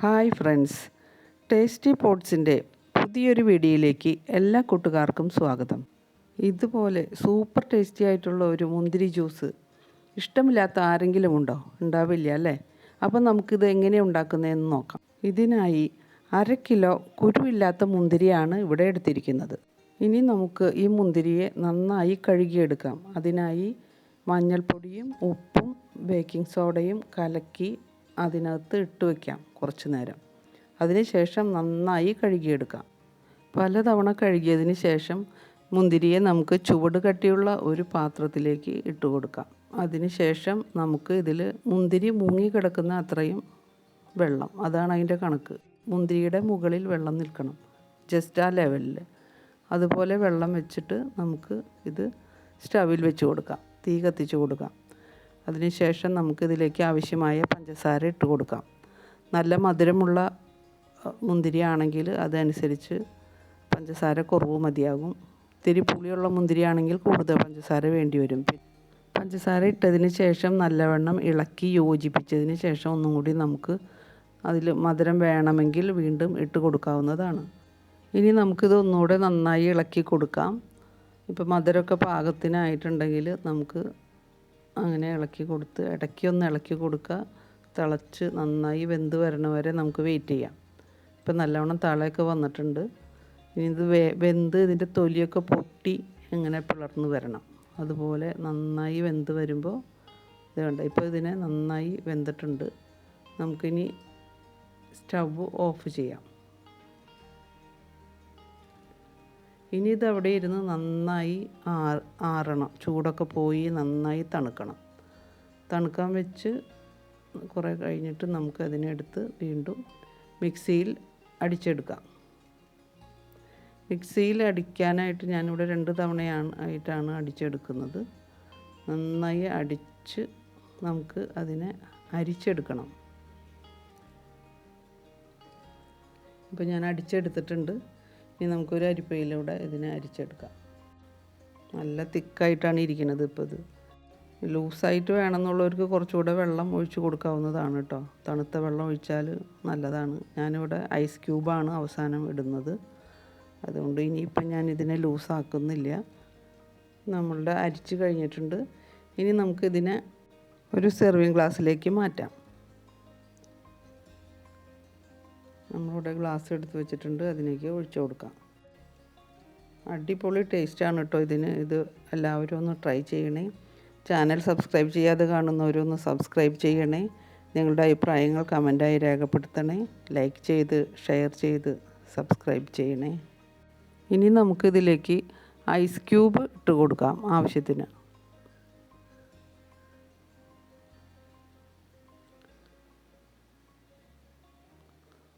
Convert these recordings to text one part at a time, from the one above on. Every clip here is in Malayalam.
Hi friends. ടേസ്റ്റി പോട്ട്സിന്റെ പുതിയൊരു വീഡിയോയിലേക്ക് എല്ലാ കൂട്ടുകാർക്കും സ്വാഗതം. ഇതുപോലെ സൂപ്പർ ടേസ്റ്റി ആയിട്ടുള്ള ഒരു മുന്തിരി ജ്യൂസ് ഇഷ്ടമില്ലാത്ത ആരെങ്കിലും ഉണ്ടോ? ഉണ്ടാവില്ല അല്ലേ? അപ്പം നമുക്കിത് എങ്ങനെ ഉണ്ടാക്കുന്നതെന്ന് നോക്കാം. ഇതിനായി അര കിലോ കുരുവില്ലാത്ത മുന്തിരിയാണ് ഇവിടെ എടുത്തിരിക്കുന്നത്. ഇനി നമുക്ക് ഈ മുന്തിരിയെ നന്നായി കഴുകിയെടുക്കാം. അതിനായി മഞ്ഞൾപ്പൊടിയും ഉപ്പും ബേക്കിംഗ് സോഡയും കലക്കി അതിനകത്ത് ഇട്ട് വയ്ക്കാം കുറച്ച് നേരം. അതിനുശേഷം നന്നായി കഴുകിയെടുക്കാം. പലതവണ കഴുകിയതിന് ശേഷം മുന്തിരിയെ നമുക്ക് ചുവട് കട്ടിയുള്ള ഒരു പാത്രത്തിലേക്ക് ഇട്ട് കൊടുക്കാം. അതിനുശേഷം നമുക്ക് ഇതിൽ മുന്തിരി മുങ്ങി കിടക്കുന്ന അത്രയും വെള്ളം അതാണ് അതിന്റെ കണക്ക്. മുന്തിരിയുടെ മുകളിൽ വെള്ളം നിൽക്കണം ജസ്റ്റ് ആ ലെവലിൽ അതുപോലെ വെള്ളം വെച്ചിട്ട് നമുക്ക് ഇത് സ്റ്റവിൽ വെച്ച് കൊടുക്കാം തീ കത്തിച്ച് കൊടുക്കാം. അതിനുശേഷം നമുക്കിതിലേക്ക് ആവശ്യമായ പഞ്ചസാര ഇട്ട് കൊടുക്കാം. നല്ല മധുരമുള്ള മുന്തിരി ആണെങ്കിൽ അതനുസരിച്ച് പഞ്ചസാര കുറവ് മതിയാകും. ഇത്തിരി പുളിയുള്ള മുന്തിരി ആണെങ്കിൽ കൂടുതൽ പഞ്ചസാര വേണ്ടി വരും. പഞ്ചസാര ഇട്ടതിന് ശേഷം നല്ലവണ്ണം ഇളക്കി യോജിപ്പിച്ചതിന് ശേഷം ഒന്നും കൂടി നമുക്ക് അതിൽ മധുരം വേണമെങ്കിൽ വീണ്ടും ഇട്ട് കൊടുക്കാവുന്നതാണ്. ഇനി നമുക്കിത് ഒന്നുകൂടെ നന്നായി ഇളക്കി കൊടുക്കാം. ഇപ്പോൾ മധുരമൊക്കെ പാകത്തിനായിട്ടുണ്ടെങ്കിൽ നമുക്ക് അങ്ങനെ ഇളക്കി കൊടുത്ത് ഇടയ്ക്ക് ഒന്ന് ഇളക്കി കൊടുക്കുക. തിളച്ച് നന്നായി വെന്ത് വരണ വരെ നമുക്ക് വെയിറ്റ് ചെയ്യാം. ഇപ്പം നല്ലവണ്ണം തളയൊക്കെ വന്നിട്ടുണ്ട്. ഇനി ഇത് വേ വെന്ത് ഇതിന്റെ തൊലിയൊക്കെ പൊട്ടി ഇങ്ങനെ പിളർന്ന് വരണം. അതുപോലെ നന്നായി വെന്ത് വരുമ്പോൾ ഇത് കണ്ട ഇപ്പോൾ ഇതിനെ നന്നായി വെന്തിട്ടുണ്ട്. നമുക്കിനി സ്റ്റവ് ഓഫ് ചെയ്യാം. ഇനി ഇത് അവിടെ ഇരുന്ന് നന്നായി ആറണം. ചൂടൊക്കെ പോയി നന്നായി തണുക്കണം. തണുക്കാൻ വെച്ച് കുറേ കഴിഞ്ഞിട്ട് നമുക്ക് അതിനെടുത്ത് വീണ്ടും മിക്സിയിൽ അടിച്ചെടുക്കാം. മിക്സിയിൽ അടിക്കാനായിട്ട് ഞാനിവിടെ രണ്ട് തവണയാണ് ആയിട്ടാണ് അടിച്ചെടുക്കുന്നത്. നന്നായി അടിച്ച് നമുക്ക് അതിനെ അരിച്ചെടുക്കണം. ഇപ്പോൾ ഞാൻ അടിച്ചെടുത്തിട്ടുണ്ട്. ഇനി നമുക്കൊരു അരിപ്പയിലൂടെ ഇതിനെ അരിച്ചെടുക്കാം. നല്ല തിക്കായിട്ടാണ് ഇരിക്കുന്നത് ഇപ്പോൾ ഇത്. ലൂസായിട്ട് വേണമെന്നുള്ളവർക്ക് കുറച്ചുകൂടെ വെള്ളം ഒഴിച്ച് കൊടുക്കാവുന്നതാണ് കേട്ടോ. തണുത്ത വെള്ളം ഒഴിച്ചാൽ നല്ലതാണ്. ഞാനിവിടെ ഐസ് ക്യൂബാണ് അവസാനം ഇടുന്നത്. അതുകൊണ്ട് ഇനിയിപ്പം ഞാൻ ഇതിനെ ലൂസാക്കുന്നില്ല. നമ്മളുടെ അരിച്ച് കഴിഞ്ഞിട്ടുണ്ട്. ഇനി നമുക്കിതിനെ ഒരു സെർവിങ് ഗ്ലാസ്സിലേക്ക് മാറ്റാം. നമ്മളിവിടെ ഗ്ലാസ് എടുത്ത് വെച്ചിട്ടുണ്ട് അതിലേക്ക് ഒഴിച്ചു കൊടുക്കാം. അടിപൊളി ടേസ്റ്റാണ് കേട്ടോ ഇതിന്. ഇത് എല്ലാവരും ഒന്ന് ട്രൈ ചെയ്യണേ. ചാനൽ സബ്സ്ക്രൈബ് ചെയ്യാതെ കാണുന്നവരൊന്ന് സബ്സ്ക്രൈബ് ചെയ്യണേ. നിങ്ങളുടെ അഭിപ്രായങ്ങൾ കമന്റായി രേഖപ്പെടുത്തണേ. ലൈക്ക് ചെയ്ത് ഷെയർ ചെയ്ത് സബ്സ്ക്രൈബ് ചെയ്യണേ. ഇനി നമുക്കിതിലേക്ക് ഐസ് ക്യൂബ് ഇട്ട് കൊടുക്കാം ആവശ്യത്തിന്.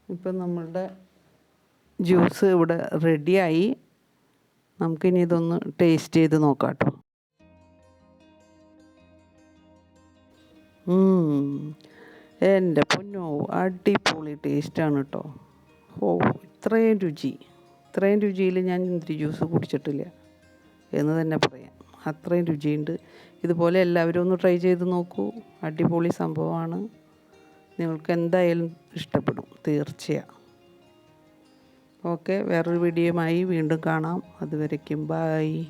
ഇപ്പം നമ്മളുടെ ജ്യൂസ് ഇവിടെ റെഡിയായി. നമുക്കിനി ഇതൊന്ന് ടേസ്റ്റ് ചെയ്ത് നോക്കാം കേട്ടോ. എന്റെ പൊന്നോ അടിപൊളി ടേസ്റ്റാണ് കേട്ടോ. ഓ ഇത്രയും രുചി. ഇത്രയും രുചിയിൽ ഞാൻ മുന്തിരി ജ്യൂസ് കുടിച്ചിട്ടില്ല എന്ന് തന്നെ പറയാം. അത്രയും രുചിയുണ്ട്. ഇതുപോലെ എല്ലാവരും ഒന്ന് ട്രൈ ചെയ്ത് നോക്കൂ. അടിപൊളി സംഭവമാണ്. നിങ്ങൾക്ക് എന്തായാലും ഇഷ്ടപ്പെടും. തീർച്ചയാണ് ഓക്കെ വേറൊരു വീഡിയോയുമായി വീണ്ടും കാണാം. അതുവരയ്ക്കും ബായ്